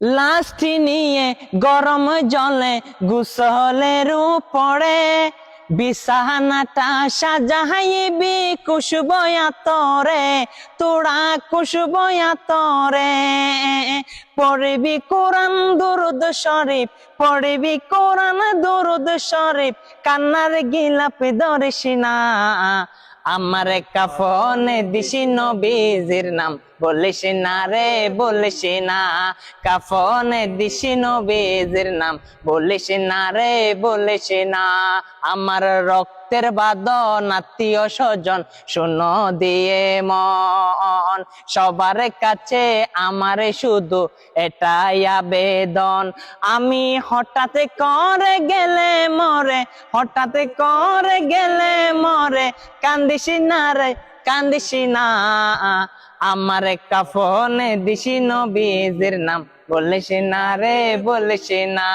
Lusty নিয়ে গরম জলে গুসলের পড়ে বিছানাটা সাজাইবি কুশবয়া তরে তোরা কুশবয়া তরে। পড়বি কোরআন দুরুদ শরীফ, পড়বি কোরআন দুরুদ শরীফ, কান্নার গিলাপ ধরিস না। আমার কাফনে দিশি নবীজির নাম। বলিস না রে, বলিস না। কাফনে দিশি নবীজির নাম। বলিস না রে, বলিস না। আমার রক্তের বাদন আত্মীয় স্বজন শুনো দিয়ে মন সবার কাছে আমার শুধু এটাই আবেদন। আমি হঠাৎ করে গেলে মরে, হঠাৎ করে গেলে মরে, কান্দিস না রে, কান্দিস না। আমার কাফনে দিছি নবীজির নাম, বলিস না রে, বলিস না।